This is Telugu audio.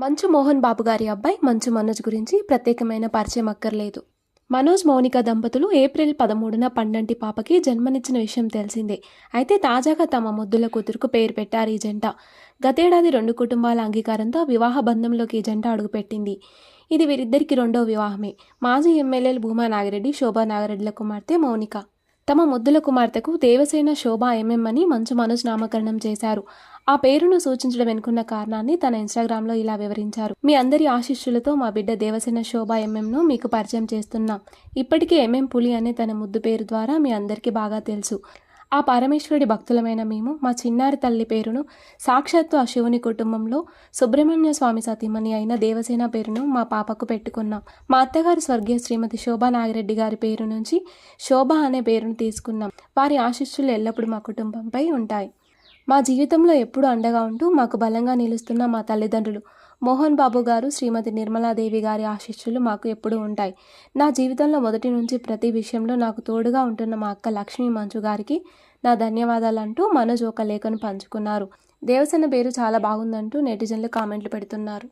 మంచు మోహన్ బాబు గారి అబ్బాయి మంచు మనోజ్ గురించి ప్రత్యేకమైన పరిచయం అక్కర్లేదు. మనోజ్ మౌనిక దంపతులు ఏప్రిల్ పదమూడున పండంటి పాపకి జన్మనిచ్చిన విషయం తెలిసిందే. అయితే తాజాగా తమ ముద్దుల కూతురుకు పేరు పెట్టారు ఈ జంట. గతేడాది రెండు కుటుంబాల అంగీకారంతో వివాహ బంధంలోకి ఈ జంట అడుగుపెట్టింది. ఇది వీరిద్దరికి రెండో వివాహమే. మాజీ ఎమ్మెల్యేలు భూమా నాగిరెడ్డి శోభా నాగిరెడ్డిల కుమార్తె మౌనిక. తమ ముద్దుల కుమార్తెకు దేవసేన శోభ ఎంఎం అని మంచు మనోజ్ నామకరణం చేశారు. ఆ పేరును సూచించడం వెనుకున్న కారణాన్ని తన ఇన్స్టాగ్రామ్లో ఇలా వివరించారు. మీ అందరి ఆశిష్యులతో మా బిడ్డ దేవసేన శోభ ఎంఎంను మీకు పరిచయం చేస్తున్నాం. ఇప్పటికే ఎంఎం పులి అనే తన ముద్దు పేరు ద్వారా మీ అందరికీ బాగా తెలుసు. ఆ పరమేశ్వరుడి భక్తులమైన మేము మా చిన్నారి తల్లి పేరును సాక్షాత్తు ఆ శివుని కుటుంబంలో సుబ్రహ్మణ్య స్వామి సతీమణి అయిన దేవసేన పేరును మా పాపకు పెట్టుకున్నాం. మా అత్తగారు స్వర్గీయ శ్రీమతి శోభా నాగిరెడ్డి గారి పేరు నుంచి శోభ అనే పేరును తీసుకున్నాం. వారి ఆశీస్సులు ఎల్లప్పుడూ మా కుటుంబంపై ఉంటాయి. మా జీవితంలో ఎప్పుడూ అండగా ఉంటూ మాకు బలంగా నిలుస్తున్న మా తల్లిదండ్రులు. మోహన్ బాబు గారు శ్రీమతి నిర్మలాదేవి గారి ఆశీస్సులు మాకు ఎప్పుడూ ఉంటాయి. నా జీవితంలో మొదటి నుంచి ప్రతి విషయంలో నాకు తోడుగా ఉంటున్న మా అక్క లక్ష్మీ మంచు గారికి నా ధన్యవాదాలు అంటూ మనోజ్ ఒక లేఖను పంచుకున్నారు. దేవసేన పేరు చాలా బాగుందంటూ నెటిజన్లు కామెంట్లు పెడుతున్నారు.